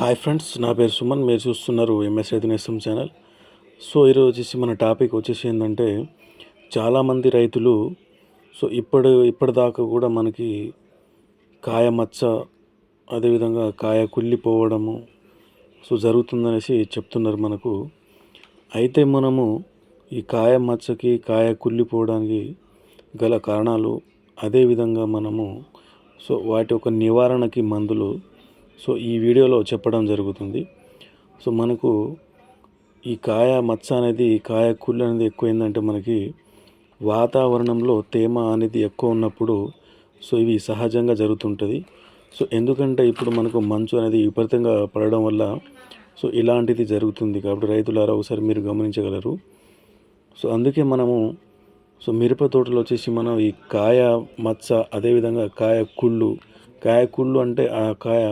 Hi friends నా పేరు సుమన్. మీరు చూస్తున్నారు ఎంఎస్ రైతు ఛానల్. సో ఈరోజు వచ్చేసి మన టాపిక్ వచ్చేసి ఏంటంటే చాలామంది రైతులు సో ఇప్పుడు ఇప్పటిదాకా కూడా మనకి కాయ మచ్చ అదేవిధంగా కాయ కుళ్ళిపోవడము సో జరుగుతుందనేసి చెప్తున్నారు మనకు. అయితే మనము ఈ కాయ మచ్చకి కాయ కుళ్ళిపోవడానికి గల కారణాలు అదేవిధంగా మనము సో వాటి యొక్క నివారణకి మందులు సో ఈ వీడియోలో చెప్పడం జరుగుతుంది. సో మనకు ఈ కాయ మచ్చ అనేది కాయ కుళ్ళు అనేది ఎక్కువ ఏంటంటే మనకి వాతావరణంలో తేమ అనేది ఎక్కువ ఉన్నప్పుడు సో ఇవి సహజంగా జరుగుతుంటుంది. సో ఎందుకంటే ఇప్పుడు మనకు మంచు అనేది విపరీతంగా పడడం వల్ల సో ఇలాంటిది జరుగుతుంది కాబట్టి రైతులారా ఒకసారి మీరు గమనించగలరు. సో అందుకే మనము సో మిరప తోటలో వచ్చేసి మనం ఈ కాయ మచ్చ అదేవిధంగా కాయ కుళ్ళు కాయ కుళ్ళు అంటే ఆ కాయ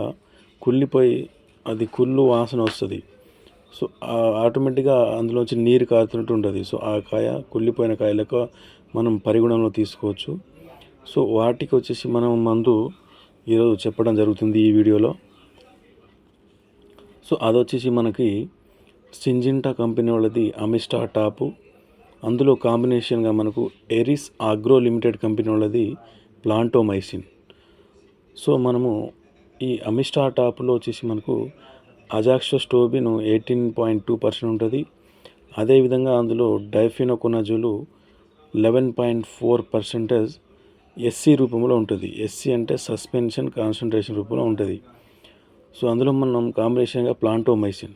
కుళ్ళిపోయి అది కుళ్ళు వాసన వస్తుంది. సో ఆటోమేటిక్గా అందులోంచి నీరు కారుతున్నట్టు ఉంటుంది. సో ఆ కాయ కుళ్ళిపోయిన కాయ లెక్క మనం పరిగణంలో తీసుకోవచ్చు. సో వాటికి వచ్చేసి మనం మందు ఈరోజు చెప్పడం జరుగుతుంది ఈ వీడియోలో. సో అది వచ్చేసి మనకి సింజింటా కంపెనీ వాళ్ళది అమిస్టా టాపు. అందులో కాంబినేషన్గా మనకు ఎరిస్ ఆగ్రో లిమిటెడ్ కంపెనీ వాళ్ళది ప్లాంటోమైసిన్. సో మనము ఈ అమిస్టా టాప్లో వచ్చేసి మనకు azoxystrobin eighteen point two percent ఉంటుంది. అదేవిధంగా అందులో డైఫినోకొనజులు eleven point four percentage SC రూపంలో ఉంటుంది. ఎస్సీ అంటే సస్పెన్షన్ కాన్సన్ట్రేషన్ రూపంలో ఉంటుంది. సో అందులో మనం కాంబినేషన్గా ప్లాంటోమైసిన్.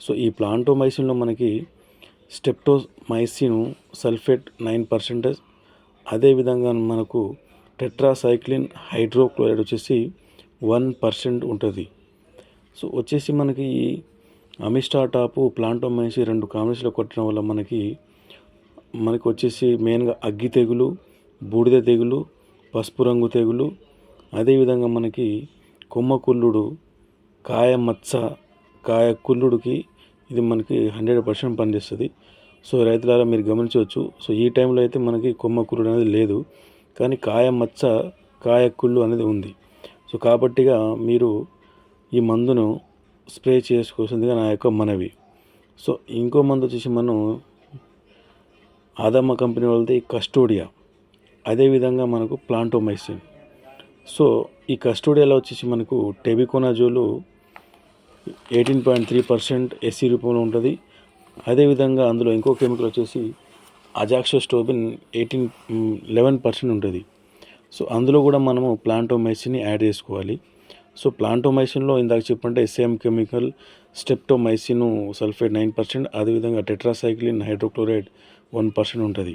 సో ఈ ప్లాంటోమైసిన్లో మనకి స్టెప్టోమైసిన్ సల్ఫేట్ నైన్ పర్సెంటేజ్. అదేవిధంగా మనకు టెట్రాసైక్లిన్ హైడ్రోక్లోరైడ్ వచ్చేసి వన్ పర్సెంట్ ఉంటుంది. సో వచ్చేసి మనకి ఈ అమిస్టా టాపు ప్లాంటోమైసి రెండు కాంబినేషన్లో కొట్టడం వల్ల మనకి మనకి వచ్చేసి మెయిన్గా అగ్గి తెగులు బూడిద తెగులు పసుపు రంగు తెగులు అదేవిధంగా మనకి కొమ్మ కుల్లుడు కాయ మచ్చ కాయ కుల్లుడికి ఇది మనకి హండ్రెడ్ పర్సెంట్ పనిచేస్తుంది. సో రైతులారా మీరు గమనించవచ్చు. సో ఈ టైంలో అయితే మనకి కొమ్మ కుల్లుడు అనేది లేదు. కానీ కాయ మచ్చ కాయ కుళ్ళు అనేది ఉంది. సో కాబట్టిగా మీరు ఈ మందును స్ప్రే చేసుకోవాల్సిందిగా నా యొక్క మనవి. సో ఇంకో మందు వచ్చేసి మనం ఆదమ్మ కంపెనీ వాళ్ళది కస్టోడియా. అదేవిధంగా మనకు ప్లాంటోమైసిన్. సో ఈ కస్టోడియాలో వచ్చేసి మనకు tebuconazole eighteen point three percent SC రూపంలో ఉంటుంది. అదేవిధంగా అందులో ఇంకో కెమికల్ వచ్చేసి అజాక్సోస్టోబిన్ ఎయిటీన్ లెవెన్ పర్సెంట్ ఉంటుంది. సో అందులో కూడా మనము ప్లాంటోమైసిన్ని యాడ్ చేసుకోవాలి. సో ప్లాంటోమైసిన్లో ఇందాక చెప్పంటే same chemical streptomycin sulphate nine percent అదేవిధంగా టెట్రాసైక్లిన్ హైడ్రోక్లోరైడ్ వన్ పర్సెంట్ ఉంటుంది.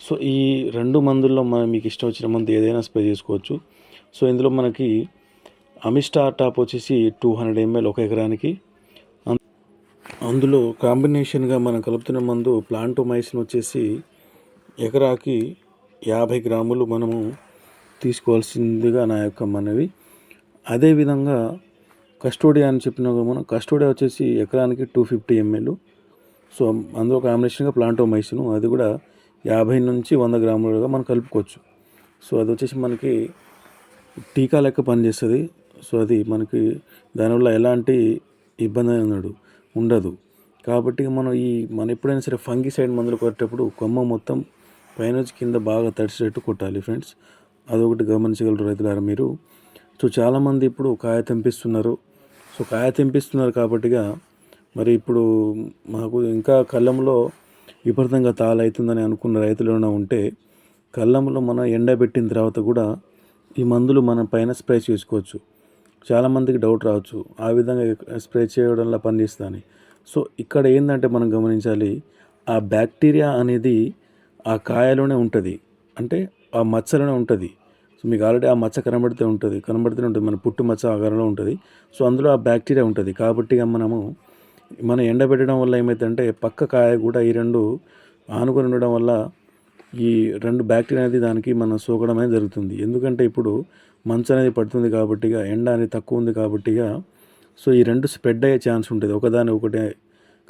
సో ఈ రెండు మందుల్లో మనం మీకు ఇష్టం వచ్చిన మందు ఏదైనా స్ప్రే చేసుకోవచ్చు. సో ఇందులో మనకి అమిస్టా టాప్ వచ్చేసి టూ హండ్రెడ్ ఎంఎల్ ఒక ఎకరానికి. అందులో కాంబినేషన్గా మనం కలుపుతున్న మందు ప్లాంటోమైసిన్ వచ్చేసి ఎకరాకి యాభై గ్రాములు మనము తీసుకోవాల్సిందిగా నా యొక్క మనవి. అదేవిధంగా కస్టోడియా అని చెప్పిన మనం కస్టోడియా వచ్చేసి ఎకరానికి టూ ఫిఫ్టీ ఎంఎల్ సో అందులో కాంబినేషన్గా ప్లాంటోమైసిన్ అది కూడా యాభై నుంచి వంద గ్రాములుగా మనం కలుపుకోవచ్చు. సో అది వచ్చేసి మనకి టీకా లెక్క పనిచేస్తుంది. సో అది మనకి దానివల్ల ఎలాంటి ఇబ్బంది అనేది ఉండదు. కాబట్టి మనం ఈ మన ఎప్పుడైనా సరే ఫంగిసైడ్ మందులు కొట్టేటప్పుడు కొమ్మ మొత్తం పైనుంచి కింద బాగా తడిసేటట్టు కొట్టాలి ఫ్రెండ్స్. అదొకటి గమనించగలరు రైతులారా మీరు. సో చాలామంది ఇప్పుడు కాయ తెంపిస్తున్నారు. సో కాయ తెంపిస్తున్నారు కాబట్టిగా మరి ఇప్పుడు మాకు ఇంకా కళ్ళంలో విపరీతంగా తాళవుతుందని అనుకున్న రైతులు ఉంటే కళ్ళంలో మనం ఎండబెట్టిన తర్వాత కూడా ఈ మందులు మన పైన స్ప్రే చేసుకోవచ్చు. చాలామందికి డౌట్ రావచ్చు. ఆ విధంగా స్ప్రే చేయడంలో పనిచేస్తుందని సో ఇక్కడ ఏంటంటే మనం గమనించాలి ఆ బ్యాక్టీరియా అనేది ఆ కాయలోనే ఉంటుంది. అంటే ఆ మచ్చలోనే ఉంటుంది. సో మీకు ఆల్రెడీ ఆ మచ్చ కనబడితే ఉంటుంది. కనబడితేనే ఉంటుంది. మన పుట్టు మచ్చ ఆకారంలో ఉంటుంది. సో అందులో ఆ బ్యాక్టీరియా ఉంటుంది. కాబట్టి మనము మనం ఎండబెట్టడం వల్ల ఏమైతుందంటే పక్క కాయ కూడా ఈ రెండు ఆనుకొని ఉండడం వల్ల ఈ రెండు బ్యాక్టీరియా అనేది దానికి మనం సోకడం అనేది జరుగుతుంది. ఎందుకంటే ఇప్పుడు మంచు అనేది పడుతుంది కాబట్టిగా ఎండ అనేది తక్కువ ఉంది కాబట్టిగా సో ఈ రెండు స్ప్రెడ్ అయ్యే ఛాన్స్ ఉంటుంది. ఒకదాని ఒకటే.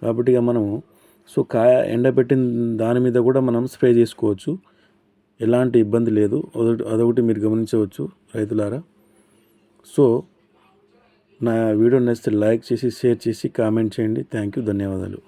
కాబట్టిగా మనం సో కాయ ఎండబెట్టిన దాని మీద కూడా మనం స్ప్రే చేసుకోవచ్చు. ఎలాంటి ఇబ్బంది లేదు. అదొకటి అదొకటి మీరు గమనించవచ్చు రైతులారా. సో నా వీడియో నచ్చితే లైక్ చేసి షేర్ చేసి కామెంట్ చేయండి. Thank you. ధన్యవాదాలు.